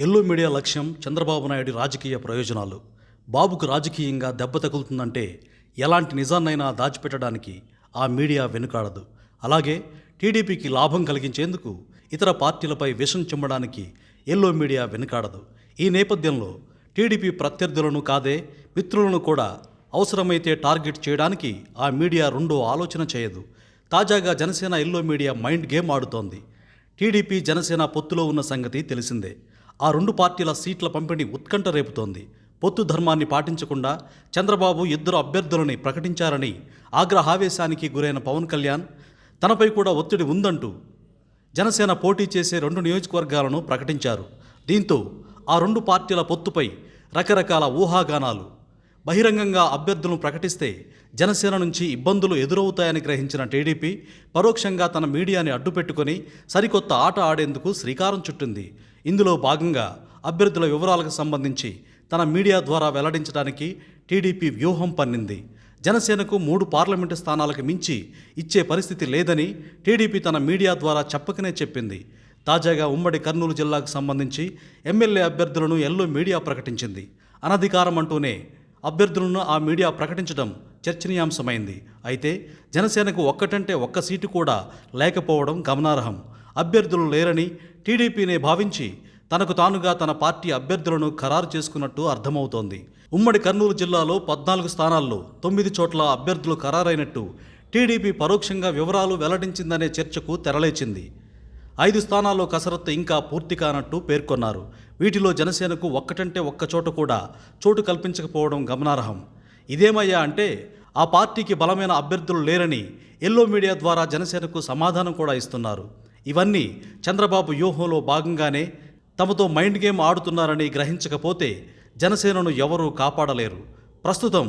Yellow media లక్ష్యం చంద్రబాబు నాయుడు రాజకీయ ప్రయోజనాలు. బాబుకు రాజకీయంగా దెబ్బ తగులుతుందంటే ఎలాంటి నిజాన్నైనా దాచిపెట్టడానికి ఆ మీడియా వెనుకాడదు. అలాగే టీడీపీకి లాభం కలిగించేందుకు ఇతర పార్టీలపై విషం చిమ్మడానికి ఎల్లో మీడియా వెనుకాడదు. ఈ నేపథ్యంలో టీడీపీ ప్రత్యర్థులను కాదే మిత్రులను కూడా అవసరమైతే టార్గెట్ చేయడానికి ఆ మీడియా రెండో ఆలోచన చేయదు. తాజాగా Janasena yellow media mind game ఆడుతోంది. TDP Janasena పొత్తులో ఉన్న సంగతి తెలిసిందే. ఆ రెండు పార్టీల సీట్ల పంపిణీ ఉత్కంఠ రేపుతోంది. పొత్తు ధర్మాన్ని పాటించకుండా చంద్రబాబు ఇద్దరు అభ్యర్థులని ప్రకటించారని ఆగ్రహావేశానికి గురైన పవన్ కళ్యాణ్ తనపై కూడా ఒత్తిడి ఉందంటూ జనసేన పోటీ చేసే రెండు నియోజకవర్గాలను ప్రకటించారు. దీంతో ఆ రెండు పార్టీల పొత్తుపై రకరకాల ఊహాగానాలు బహిరంగంగా అభ్యర్థులను ప్రకటిస్తే జనసేన నుంచి ఇబ్బందులు ఎదురవుతాయని గ్రహించిన టీడీపీ పరోక్షంగా తన మీడియాని అడ్డుపెట్టుకొని సరికొత్త ఆట ఆడేందుకు శ్రీకారం చుట్టింది. ఇందులో భాగంగా అభ్యర్థుల వివరాలకు సంబంధించి తన మీడియా ద్వారా వెల్లడించడానికి టీడీపీ వ్యూహం పన్నింది. జనసేనకు మూడు పార్లమెంటు స్థానాలకు మించి ఇచ్చే పరిస్థితి లేదని టీడీపీ తన మీడియా ద్వారా చెప్పకనే చెప్పింది. తాజాగా ఉమ్మడి కర్నూలు జిల్లాకు సంబంధించి ఎమ్మెల్యే అభ్యర్థులను ఎల్లో మీడియా ప్రకటించింది. అనధికారం అంటూనే అభ్యర్థులను ఆ మీడియా ప్రకటించడం చర్చనీయాంశమైంది. అయితే జనసేనకు ఒక్కటంటే ఒక్క సీటు కూడా లేకపోవడం గమనార్హం. అభ్యర్థులు లేరని టీడీపీనే భావించి తనకు తానుగా తన పార్టీ అభ్యర్థులను ఖరారు చేసుకున్నట్టు అర్థమవుతోంది. ఉమ్మడి కర్నూలు జిల్లాలో పద్నాలుగు స్థానాల్లో తొమ్మిది చోట్ల అభ్యర్థులు ఖరారైనట్టు టీడీపీ పరోక్షంగా వివరాలు వెల్లడించిందనే చర్చకు తెరలేచింది. ఐదు స్థానాల్లో కసరత్తు ఇంకా పూర్తి కానట్టు పేర్కొన్నారు. వీటిలో జనసేనకు ఒక్కటంటే ఒక్క చోట కూడా చోటు కల్పించకపోవడం గమనార్హం. ఇదేమయ్యా అంటే ఆ పార్టీకి బలమైన అభ్యర్థులు లేరని ఎల్లో మీడియా ద్వారా జనసేనకు సమాధానం కూడా ఇస్తున్నారు. ఇవన్నీ చంద్రబాబు వ్యూహంలో భాగంగానే తమతో మైండ్ గేమ్ ఆడుతున్నారని గ్రహించకపోతే జనసేనను ఎవరూ కాపాడలేరు. ప్రస్తుతం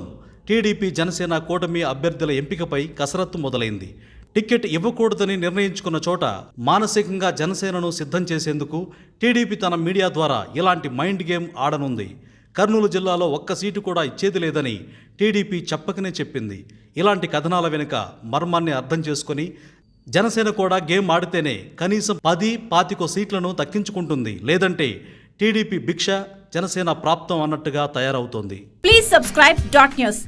టీడీపీ జనసేన కూటమి అభ్యర్థుల ఎంపికపై కసరత్తు మొదలైంది. టికెట్ ఇవ్వకూడదని నిర్ణయించుకున్న చోట మానసికంగా జనసేనను సిద్ధం చేసేందుకు టీడీపీ తన మీడియా ద్వారా ఇలాంటి మైండ్ గేమ్ ఆడనుంది. కర్నూలు జిల్లాలో ఒక్క సీటు కూడా ఇచ్చేది లేదని టీడీపీ చెప్పకనే చెప్పింది. ఇలాంటి కథనాల వెనుక మర్మాన్ని అర్థం చేసుకొని జనసేన కూడా గేమ్ ఆడితేనే కనీసం పది పాతికో సీట్లను దక్కించుకుంటుంది. లేదంటే టీడీపీ భిక్ష జనసేన ప్రాప్తం అన్నట్టుగా తయారవుతోంది. Please subscribe dot news